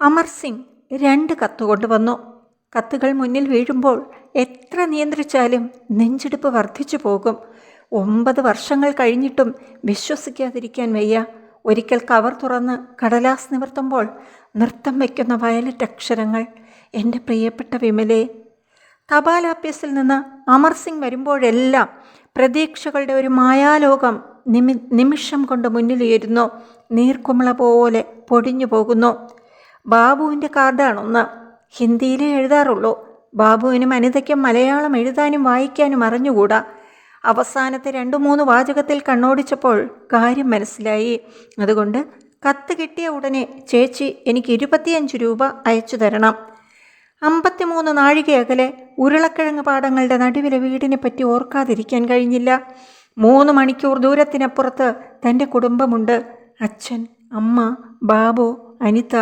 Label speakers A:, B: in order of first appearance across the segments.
A: അമർ സിംഗ് രണ്ട് കത്ത് കൊണ്ടുവന്നു കത്തുകൾ മുന്നിൽ വീഴുമ്പോൾ എത്ര നിയന്ത്രിച്ചാലും നെഞ്ചെടുപ്പ് വർദ്ധിച്ചു പോകും. ഒമ്പത് വർഷങ്ങൾ കഴിഞ്ഞിട്ടും വിശ്വസിക്കാതിരിക്കാൻ വയ്യ. ഒരിക്കൽ കവർ തുറന്ന് കടലാസ് നിവർത്തുമ്പോൾ നൃത്തം വയ്ക്കുന്ന വയലറ്റ് അക്ഷരങ്ങൾ. എന്റെ പ്രിയപ്പെട്ട വിമലെ തപാൽ നിന്ന് അമർ സിംഗ് വരുമ്പോഴെല്ലാം പ്രതീക്ഷകളുടെ ഒരു മായാലോകം നിമി നിമിഷം കൊണ്ട് മുന്നിലുയരുന്നു. നീർക്കുമള പോലെ പൊടിഞ്ഞു പോകുന്നു. ബാബുവിന്റെ കാർഡാണൊന്ന് ഹിന്ദിയിലേ എഴുതാറുള്ളൂ. ബാബുവിനും അനിതയ്ക്കും മലയാളം എഴുതാനും വായിക്കാനും അറിഞ്ഞുകൂടാ. അവസാനത്തെ രണ്ട് മൂന്ന് വാചകത്തിൽ കണ്ണോടിച്ചപ്പോൾ കാര്യം മനസ്സിലായി. അതുകൊണ്ട് കത്ത് കിട്ടിയ ഉടനെ ചേച്ചി എനിക്ക് ഇരുപത്തിയഞ്ച് രൂപ അയച്ചു തരണം. അമ്പത്തിമൂന്ന് നാഴിക അകലെ ഉരുളക്കിഴങ്ങ് പാടങ്ങളുടെ നടുവിലെ വീടിനെ പറ്റി ഓർക്കാതിരിക്കാൻ കഴിഞ്ഞില്ല. മൂന്ന് മണിക്കൂർ ദൂരത്തിനപ്പുറത്ത് തന്റെ കുടുംബമുണ്ട്. അച്ഛൻ അമ്മ ബാബു അനിത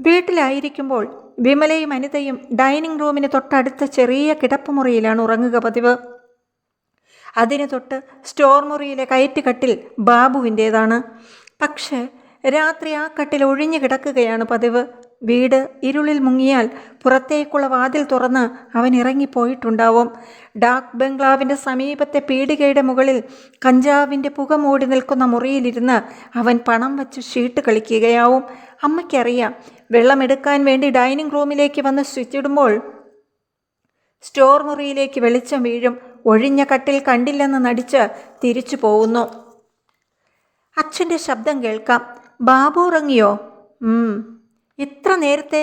A: വീട്ടിലായിരിക്കുമ്പോൾ വിമലയും അനിതയും ഡൈനിങ് റൂമിന് തൊട്ടടുത്ത ചെറിയ കിടപ്പുമുറിയിലാണ് ഉറങ്ങുക പതിവ്. അതിന് തൊട്ട് സ്റ്റോർ മുറിയിലെ കയറ്റുകട്ടിൽ ബാബുവിന്റേതാണ്. പക്ഷേ രാത്രി ആ കട്ടിൽ ഒഴിഞ്ഞു കിടക്കുകയാണ് പതിവ്. വീട് ഇരുളിൽ മുങ്ങിയാൽ പുറത്തേക്കുള്ള വാതിൽ തുറന്ന് അവൻ ഇറങ്ങിപ്പോയിട്ടുണ്ടാവും. ഡാക് ബംഗ്ലാവിന്റെ സമീപത്തെ പീടികയുടെ മുകളിൽ കഞ്ചാവിന്റെ പുക മൂടി നിൽക്കുന്ന മുറിയിലിരുന്ന് അവൻ പണം വച്ച് ഷീട്ട് കളിക്കുകയാവും. അമ്മയ്ക്കറിയാം വെള്ളമെടുക്കാൻ വേണ്ടി ഡൈനിങ് റൂമിലേക്ക് വന്ന് സ്വിച്ചിടുമ്പോൾ സ്റ്റോർ മുറിയിലേക്ക് വെളിച്ചം വീഴും. ഒഴിഞ്ഞ കട്ടിൽ കണ്ടില്ലെന്ന് നടിച്ച് തിരിച്ചു പോകുന്നു. അച്ഛന്റെ ശബ്ദം കേൾക്കാം. ബാബു ഉറങ്ങിയോ. ഇത്ര നേരത്തെ.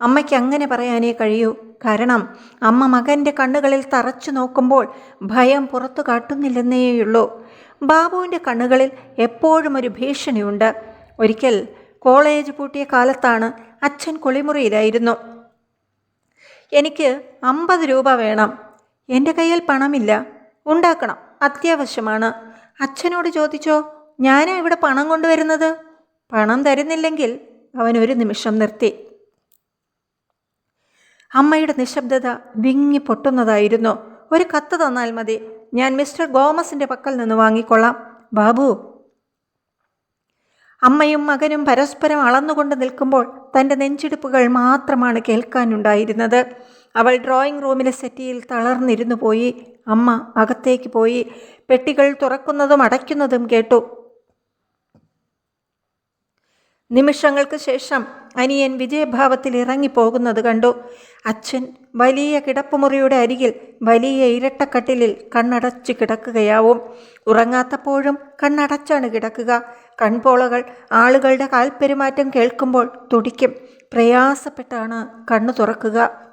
A: അമ്മയ്ക്ക് അങ്ങനെ പറയാനേ കഴിയൂ. കാരണം അമ്മ മകന്റെ കണ്ണുകളിൽ തറച്ചു നോക്കുമ്പോൾ ഭയം പുറത്തു കാട്ടുന്നില്ലെന്നേയുള്ളൂ. ബാബുവിന്റെ കണ്ണുകളിൽ എപ്പോഴും ഒരു ഭീഷണിയുണ്ട്. ഒരിക്കൽ കോളേജ് പൂട്ടിയ കാലത്താണ് അച്ഛൻ കുളിമുറിയിലായിരുന്നു. എനിക്ക് അമ്പത് രൂപ വേണം. എന്റെ കയ്യിൽ പണമില്ല. ഉണ്ടാക്കണം. അത്യാവശ്യമാണ്. അച്ഛനോട് ചോദിച്ചോ ഞാനാ ഇവിടെ പണം കൊണ്ടുവരുന്നത്? പണം തരുന്നില്ലെങ്കിൽ അവൻ ഒരു നിമിഷം നിർത്തി. അമ്മയുടെ നിശബ്ദത വിങ്ങി പൊട്ടുന്നതായിരുന്നു. ഒരു കത്ത് തന്നാൽ മതി. ഞാൻ മിസ്റ്റർ ഗോമസിന്റെ പക്കൽ നിന്ന് വാങ്ങിക്കൊള്ളാം. ബാബു അമ്മയും മകനും പരസ്പരം അളന്നുകൊണ്ട് നിൽക്കുമ്പോൾ തന്റെ നെഞ്ചിടിപ്പുകൾ മാത്രമാണ് കേൾക്കാനുണ്ടായിരുന്നത്. അവൾ ഡ്രോയിങ് റൂമിലെ സെറ്റിയിൽ തളർന്നിരുന്നു പോയി. അമ്മ അകത്തേക്ക് പോയി. പെട്ടികൾ തുറക്കുന്നതും അടയ്ക്കുന്നതും കേട്ടു. നിമിഷങ്ങൾക്ക് ശേഷം അനിയൻ വിജയഭാവത്തിൽ ഇറങ്ങിപ്പോകുന്നത് കണ്ടു. അച്ഛൻ വലിയ കിടപ്പുമുറിയുടെ അരികിൽ വലിയ ഇരട്ടക്കട്ടിലിൽ കണ്ണടച്ച് കിടക്കുകയാവും. ഉറങ്ങാത്തപ്പോഴും കണ്ണടച്ചാണ് കിടക്കുക. കൺപോളകൾ ആളുകളുടെ കാൽപ്പെരുമാറ്റം കേൾക്കുമ്പോൾ തുടിക്കും. പ്രയാസപ്പെട്ടാണ് കണ്ണു തുറക്കുക.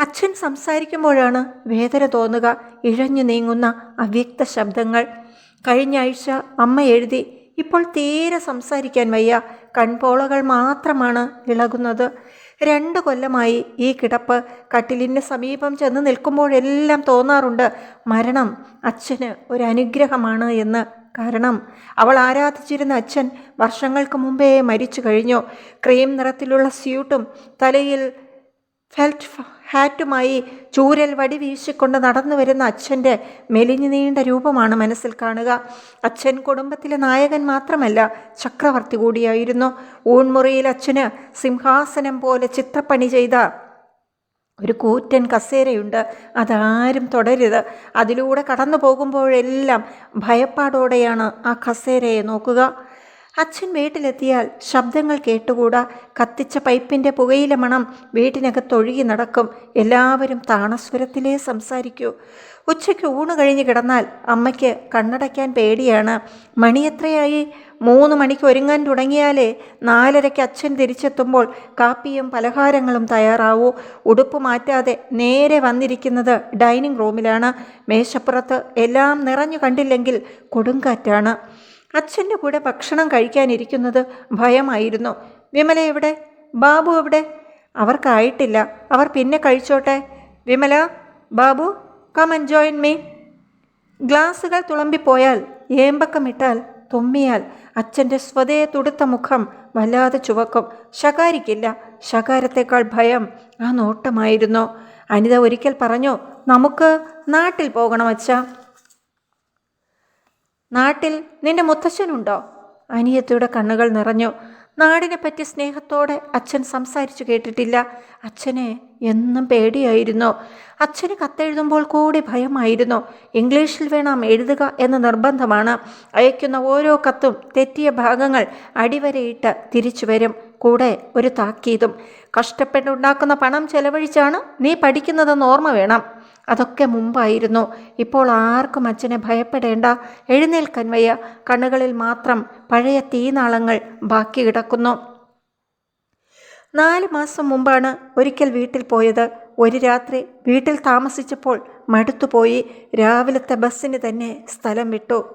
A: അച്ഛൻ സംസാരിക്കുമ്പോഴാണ് വേദന തോന്നുക. ഇഴഞ്ഞു നീങ്ങുന്ന അവ്യക്ത ശബ്ദങ്ങൾ. കഴിഞ്ഞ ആഴ്ച അമ്മ എഴുതി ഇപ്പോൾ തീരെ സംസാരിക്കാൻ വയ്യ. കൺപോളകൾ മാത്രമാണ് ഇളകുന്നത് രണ്ട് കൊല്ലമായി ഈ കിടപ്പ് കട്ടിലിന് സമീപം ചെന്ന് നിൽക്കുമ്പോഴെല്ലാം തോന്നാറുണ്ട് മരണം അച്ഛന് ഒരു അനുഗ്രഹമാണ് എന്ന്. കാരണം അവൾ ആരാധിച്ചിരുന്ന അച്ഛൻ വർഷങ്ങൾക്ക് മുമ്പേ മരിച്ചു കഴിഞ്ഞു. ക്രീം നിറത്തിലുള്ള സ്യൂട്ടും തലയിൽ ഫെൽറ്റ് ഹാറ്റുമായി ചൂരൽ വടി വീശിക്കൊണ്ട് നടന്നു വരുന്ന അച്ഛന്റെ മെലിഞ്ഞു നീണ്ട രൂപമാണ് മനസ്സിൽ കാണുക. അച്ഛൻ കുടുംബത്തിലെ നായകൻ മാത്രമല്ല ചക്രവർത്തി കൂടിയായിരുന്നു. ഊൺമുറിയിൽ അച്ഛന് സിംഹാസനം പോലെ ചിത്രപ്പണി ചെയ്ത ഒരു കൂറ്റൻ കസേരയുണ്ട്. അതാരും തുടരുത് അതിലൂടെ കടന്നു പോകുമ്പോഴെല്ലാം ഭയപ്പാടോടെയാണ് ആ കസേരയെ നോക്കുക. അച്ഛൻ വീട്ടിലെത്തിയാൽ ശബ്ദങ്ങൾ കേട്ടുകൂടാ. കത്തിച്ച പൈപ്പിന്റെ പുകയില മണം വീട്ടിനകത്തൊഴുകി നടക്കും. എല്ലാവരും താണസ്വരത്തിലേ സംസാരിക്കൂ. ഉച്ചയ്ക്ക് ഊണ് കഴിഞ്ഞ് കിടന്നാൽ അമ്മയ്ക്ക് കണ്ണടയ്ക്കാൻ പേടിയാണ്. മണി എത്രയായി? മൂന്ന് മണിക്ക് ഒരുങ്ങാൻ തുടങ്ങിയാലേ നാലരയ്ക്ക് അച്ഛൻ തിരിച്ചെത്തുമ്പോൾ കാപ്പിയും പലഹാരങ്ങളും തയ്യാറാവൂ. ഉടുപ്പ് മാറ്റാതെ നേരെ വന്നിരിക്കുന്നത് ഡൈനിങ് റൂമിലാണ്. മേശപ്പുറത്ത് എല്ലാം നിറഞ്ഞു കണ്ടില്ലെങ്കിൽ കൊടുങ്കാറ്റാണ്. അച്ഛന്റെ കൂടെ ഭക്ഷണം കഴിക്കാനിരിക്കുന്നത് ഭയമായിരുന്നു. വിമല എവിടെ? ബാബു എവിടെ? അവർക്കായിട്ടില്ല. അവർ പിന്നെ കഴിച്ചോട്ടെ? Vimala Babu come and join me ഗ്ലാസുകൾ തുളമ്പിപ്പോയാൽ ഏമ്പക്കമിട്ടാൽ തുമ്മിയാൽ അച്ഛന്റെ സ്വതേ തുടുത്ത മുഖം വല്ലാതെ ചുവക്കും. ശകാരിക്കില്ല. ശകാരത്തേക്കാൾ ഭയം ആ നോട്ടമായിരുന്നു. അനിത ഒരിക്കൽ പറഞ്ഞു നമുക്ക് നാട്ടിൽ പോകണം അച്ഛ. നാട്ടിൽ നിന്റെ മുത്തശ്ശനുണ്ടോ? അനിയത്തിയുടെ കണ്ണുകൾ നിറഞ്ഞു. നാടിനെ പറ്റി സ്നേഹത്തോടെ അച്ഛൻ സംസാരിച്ചു കേട്ടിട്ടില്ല. അച്ഛനെ എന്നും പേടിയായിരുന്നു. അച്ഛന് കത്തെഴുതുമ്പോൾ കൂടി ഭയമായിരുന്നു. ഇംഗ്ലീഷിൽ വേണം എഴുതുക എന്ന നിർബന്ധമാണ്. അയക്കുന്ന ഓരോ കത്തും തെറ്റിയ ഭാഗങ്ങൾ അടിവരയിട്ട് തിരിച്ചു വരും. കൂടെ ഒരു താക്കീതും. കഷ്ടപ്പെട്ടുണ്ടാക്കുന്ന പണം ചെലവഴിച്ചാണ് നീ പഠിക്കുന്നതെന്ന് ഓർമ്മ വേണം. അതൊക്കെ മുമ്പായിരുന്നു. ഇപ്പോൾ ആർക്കും അച്ഛനെ ഭയപ്പെടേണ്ട. എഴുന്നേൽക്കൻവയ്യ. കണ്ണുകളിൽ മാത്രം പഴയ തീനാളങ്ങൾ ബാക്കി കിടക്കുന്നു. നാല് മാസം മുമ്പാണ് ഒരിക്കൽ വീട്ടിൽ പോയത്. ഒരു രാത്രി വീട്ടിൽ താമസിച്ചപ്പോൾ മടുത്തുപോയി. രാവിലത്തെ ബസ്സിന് തന്നെ സ്ഥലം വിട്ടു.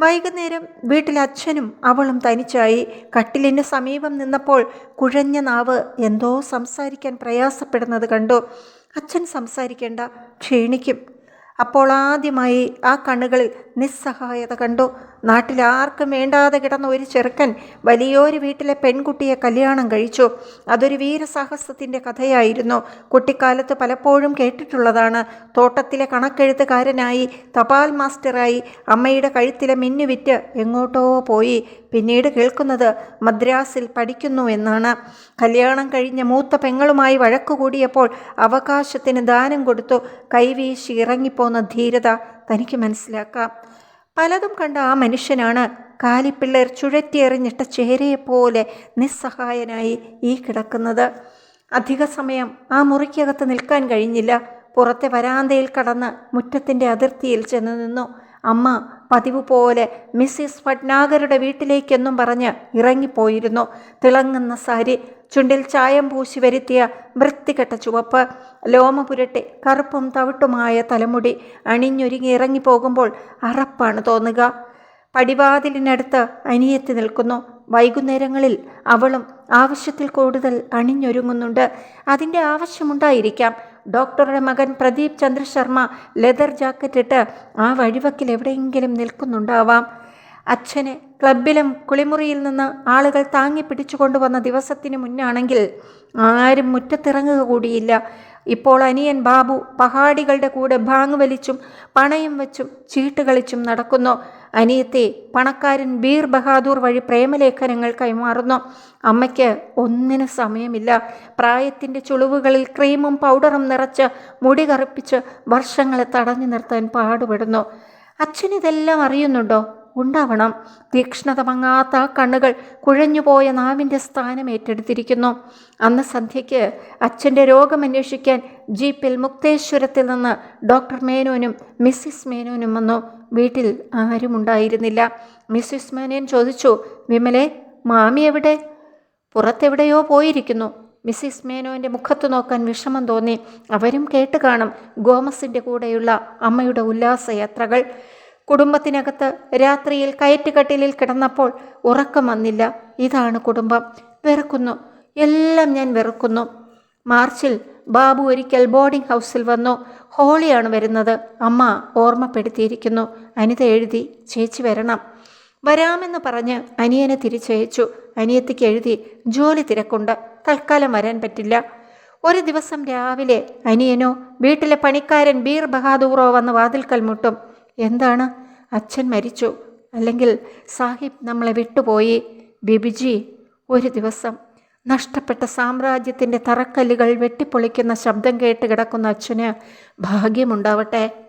A: വൈകുന്നേരം വീട്ടിൽ അച്ഛനും അവളും തനിച്ചായി. കട്ടിലിന് സമീപം നിന്നപ്പോൾ കുഴഞ്ഞ നാവ് എന്തോ സംസാരിക്കാൻ പ്രയാസപ്പെടുന്നത് കണ്ടു. അച്ഛൻ സംസാരിക്കേണ്ട ക്ഷീണിക്കും. അപ്പോൾ ആദ്യമായി ആ കണ്ണുകളിൽ നിസ്സഹായത കണ്ടു. നാട്ടിൽ ആർക്കും വേണ്ടാതെ കിടന്ന ഒരു ചെറുക്കൻ വലിയൊരു വീട്ടിലെ പെൺകുട്ടിയെ കല്യാണം കഴിച്ചു. അതൊരു വീരസാഹസത്തിന്റെ കഥയായിരുന്നു. കുട്ടിക്കാലത്ത് പലപ്പോഴും കേട്ടിട്ടുള്ളതാണ്. തോട്ടത്തിലെ കണക്കെഴുത്തുകാരനായി തപാൽ മാസ്റ്ററായി അമ്മയുടെ കഴുത്തിലെ മിന്നു മിന്നുവിറ്റ് എങ്ങോട്ടോ പോയി. പിന്നീട് കേൾക്കുന്നത് മദ്രാസിൽ പഠിക്കുന്നു എന്നാണ്. കല്യാണം കഴിഞ്ഞ മൂത്ത പെങ്ങളുമായി വഴക്കുകൂടിയപ്പോൾ അവകാശത്തിന് ദാനം കൊടുത്തു. കൈവീശി ഇറങ്ങിപ്പോന്ന ധീരത തനിക്ക് മനസ്സിലാക്കാം. പലതും കണ്ട ആ മനുഷ്യനാണ് കാലിപ്പിള്ളേർ ചുഴറ്റിയെറിഞ്ഞിട്ട ചേരയെപ്പോലെ നിസ്സഹായനായി ഈ കിടക്കുന്നത്. അധിക സമയം ആ മുറിക്കകത്ത് നിൽക്കാൻ കഴിഞ്ഞില്ല. പുറത്തെ വരാന്തയിൽ കടന്ന് മുറ്റത്തിന്റെ അതിർത്തിയിൽ ചെന്ന് നിന്നു. അമ്മ പതിവ് പോലെ മിസ്സിസ് ഭട്നാഗരുടെ വീട്ടിലേക്കെന്നും പറഞ്ഞ് ഇറങ്ങിപ്പോയിരുന്നു. തിളങ്ങുന്ന സാരി ചുണ്ടിൽ ചായം പൂശി വരുത്തിയ വൃത്തികെട്ട ചുവപ്പ് ലോമപുരട്ടെ കറുപ്പും തവിട്ടുമായ തലമുടി അണിഞ്ഞൊരുങ്ങി ഇറങ്ങിപ്പോകുമ്പോൾ അറപ്പാണ് തോന്നുക. പടിവാതിലിനടുത്ത് അനിയത്തി നിൽക്കുന്നു. വൈകുന്നേരങ്ങളിൽ അവളും ആവശ്യത്തിൽ കൂടുതൽ അണിഞ്ഞൊരുങ്ങുന്നുണ്ട്. അതിന്റെ ആവശ്യമുണ്ടായിരിക്കാം. ഡോക്ടറുടെ മകൻ പ്രദീപ് ചന്ദ്ര ശർമ്മ ലെതർ ജാക്കറ്റ് ഇട്ട് ആ വഴിവക്കിൽ എവിടെയെങ്കിലും നിൽക്കുന്നുണ്ടാവാം. അച്ഛനെ ക്ലബിലും കുളിമുറിയിൽ നിന്ന് ആളുകൾ താങ്ങി പിടിച്ചു കൊണ്ടുവന്ന ദിവസത്തിന് മുന്നാണെങ്കിൽ ആരും മുറ്റത്തിറങ്ങുക കൂടിയില്ല. ഇപ്പോൾ അനിയൻ ബാബു പഹാടികളുടെ കൂടെ ഭാങ് വലിച്ചും പണയം വെച്ചും ചീട്ട് കളിച്ചും നടക്കുന്നു. അനിയത്തെ പണക്കാരൻ ബീർ ബഹാദൂർ വഴി പ്രേമലേഖനങ്ങൾ കൈമാറുന്നു. അമ്മയ്ക്ക് ഒന്നിന് സമയമില്ല. പ്രായത്തിന്റെ ചുളിവുകളിൽ ക്രീമും പൗഡറും നിറച്ച് മുടി കറുപ്പിച്ച് വർഷങ്ങളെ തടഞ്ഞു നിർത്താൻ പാടുപെടുന്നു. അച്ഛനിതെല്ലാം അറിയുന്നുണ്ടോ? ഉണ്ടാവണം. തീക്ഷ്ണത മങ്ങാത്ത കണ്ണുകൾ കുഴഞ്ഞുപോയ നാവിന്റെ സ്ഥാനം ഏറ്റെടുത്തിരിക്കുന്നു. അന്ന് സന്ധ്യയ്ക്ക് അച്ഛന്റെ രോഗം അന്വേഷിക്കാൻ ജീപ്പിൽ മുക്തേശ്വരത്തിൽ നിന്ന് ഡോക്ടർ മേനോനും മിസ്സിസ് മേനോനും വന്നു. വീട്ടിൽ ആരും ഉണ്ടായിരുന്നില്ല മിസ്സിസ് മേനോൻ ചോദിച്ചു വിമലെ മാമി എവിടെ? പുറത്തെവിടെയോ പോയിരിക്കുന്നു. മിസ്സിസ് മേനോന്റെ മുഖത്ത് നോക്കാൻ വിഷമം തോന്നി. അവരും കേട്ട് കാണും ഗോമസിന്റെ കൂടെയുള്ള അമ്മയുടെ ഉല്ലാസയാത്രകൾ. കുടുംബത്തിനകത്ത് രാത്രിയിൽ കയറ്റുകട്ടിലിൽ കിടന്നപ്പോൾ ഉറക്കം വന്നില്ല. ഇതാണ് കുടുംബം. വെറുക്കുന്നു. എല്ലാം ഞാൻ വെറുക്കുന്നു. മാർച്ചിൽ ബാബു ഒരിക്കൽ ബോർഡിംഗ് ഹൗസിൽ വന്നു. ഹോളിയാണ് വരുന്നത്. അമ്മ ഓർമ്മപ്പെടുത്തിയിരിക്കുന്നു. അനിത എഴുതി ചേച്ചി വരണം. വരാമെന്ന് പറഞ്ഞ് അനിയനെ തിരിച്ചയച്ചു. അനിയത്തിക്ക് എഴുതി ജോലി തിരക്കുണ്ട്. തൽക്കാലം വരാൻ പറ്റില്ല. ഒരു ദിവസം രാവിലെ അനിയനോ വീട്ടിലെ പണിക്കാരൻ ബീർ ബഹാദൂറോ വന്ന് വാതിൽക്കൽ മുട്ടും. എന്താണ്? അച്ഛൻ മരിച്ചു. അല്ലെങ്കിൽ സാഹിബ് നമ്മളെ വിട്ടുപോയി. ബിബിജി ഒരു ദിവസം നഷ്ടപ്പെട്ട സാമ്രാജ്യത്തിന്റെ തറക്കല്ലുകൾ വെട്ടിപ്പൊളിക്കുന്ന ശബ്ദം കേട്ട് കിടക്കുന്ന അച്ഛന് ഭാഗ്യമുണ്ടാവട്ടെ.